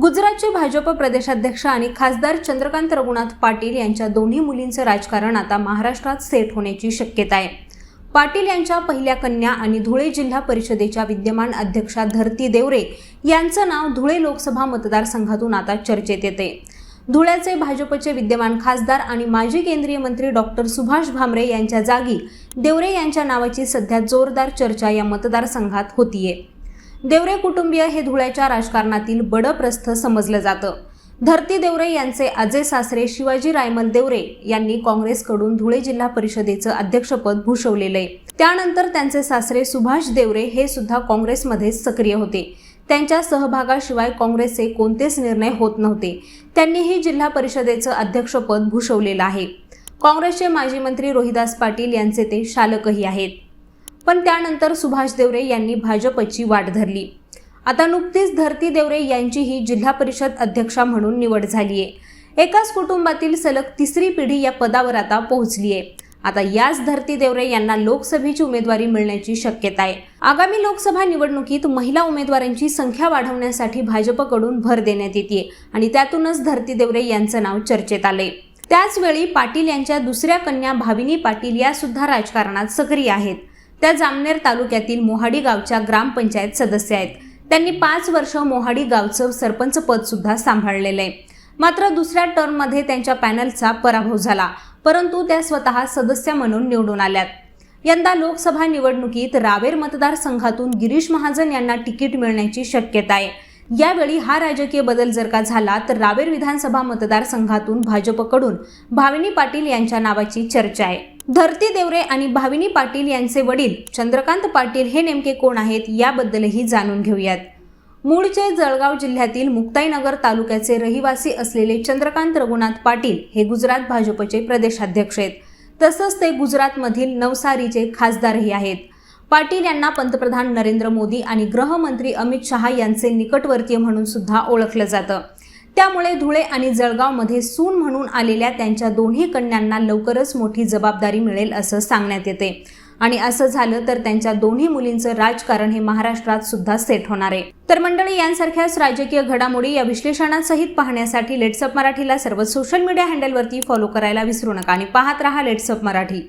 गुजरातचे भाजप प्रदेशाध्यक्ष आणि खासदार चंद्रकांत रघुनाथ पाटील यांच्या दोन्ही मुलींचं राजकारण आता महाराष्ट्रात सेट होण्याची शक्यता आहे. पाटील यांच्या पहिल्या कन्या आणि धुळे जिल्हा परिषदेच्या विद्यमान अध्यक्षा धरती देवरे यांचं नाव धुळे लोकसभा मतदारसंघातून आता चर्चेत येते. धुळ्याचे भाजपचे विद्यमान खासदार आणि माजी केंद्रीय मंत्री डॉक्टर सुभाष भामरे यांच्या जागी देवरे यांच्या नावाची सध्या जोरदार चर्चा या मतदारसंघात होतीये. देवरे कुटुंबीय हे धुळ्याच्या राजकारणातील बडप्रस्थ समजलं जातं. धरती देवरे यांचे आजे सासरे शिवाजी रायमल देवरे यांनी काँग्रेसकडून धुळे जिल्हा परिषदेचं अध्यक्षपद भूषवलेलं आहे त्यानंतर त्यांचे सासरे सुभाष देवरे हे सुद्धा काँग्रेसमध्ये सक्रिय होते. त्यांच्या सहभागाशिवाय काँग्रेसचे कोणतेच निर्णय होत नव्हते. त्यांनीही जिल्हा परिषदेचं अध्यक्षपद भूषवलेलं आहे. काँग्रेसचे माजी मंत्री रोहिदास पाटील यांचे ते शालकही आहेत. पण त्यानंतर सुभाष देवरे यांनी भाजपची वाट धरली. आता नुकतीच धरती देवरे यांचीही जिल्हा परिषद अध्यक्षा म्हणून निवड झाली आहे एकाच कुटुंबातील सलग तिसरी पिढी या पदावर आता पोहोचली आहे आता याच धरती देवरे यांना लोकसभेची उमेदवारी मिळण्याची शक्यता आहे. आगामी लोकसभा निवडणुकीत महिला उमेदवारांची संख्या वाढवण्यासाठी भाजपकडून भर देण्यात येते आणि त्यातूनच धरती देवरे यांचं नाव चर्चेत आले त्याचवेळी पाटील यांच्या दुसऱ्या कन्या भाविनी पाटील या सुद्धा राजकारणात सक्रिय आहेत. त्या जामनेर तालुक्यातील मोहाडी गावच्या ग्रामपंचायत सदस्य आहेत. त्यांनी पाच वर्ष मोहाडी गावचं सरपंच पद सुद्धा सांभाळलेलं आहे. मात्र दुसऱ्या टर्ममध्ये त्यांच्या पॅनलचा पराभव झाला परंतु त्या स्वतः सदस्य म्हणून निवडून आल्यात. यंदा लोकसभा निवडणुकीत रावेर मतदारसंघातून गिरीश महाजन यांना तिकीट मिळण्याची शक्यता आहे. यावेळी हा राजकीय बदल जर का झाला तर रावेर विधानसभा मतदारसंघातून भाजपकडून भाविनी पाटील यांच्या नावाची चर्चा आहे. धरती देवरे आणि भाविनी पाटील यांचे वडील चंद्रकांत पाटील हे नेमके कोण आहेत याबद्दलही जाणून घेऊयात. मूळचे जळगाव जिल्ह्यातील मुक्ताईनगर तालुक्याचे रहिवासी असलेले चंद्रकांत रघुनाथ पाटील हे गुजरात भाजपचे प्रदेशाध्यक्ष आहेत. तसंच ते गुजरातमधील नवसारीचे खासदारही आहेत. पाटील यांना पंतप्रधान नरेंद्र मोदी आणि गृहमंत्री अमित शहा यांचे निकटवर्तीय म्हणून सुद्धा ओळखलं जातं. त्यामुळे धुळे आणि जळगावमध्ये सून म्हणून आलेल्या त्यांच्या दोन्ही कन्यांना लवकरच मोठी जबाबदारी मिळेल असं सांगण्यात येते. आणि असं झालं तर त्यांच्या दोन्ही मुलींचं राजकारण हे महाराष्ट्रात सुद्धा सेट होणार आहे. तर मंडळी यांसारख्याच राजकीय घडामोडी या विश्लेषणासहित पाहण्यासाठी लेट्सअप मराठीला सर्व सोशल मीडिया हँडलवरती फॉलो करायला विसरू नका आणि पाहत रहा लेट्सअप मराठी.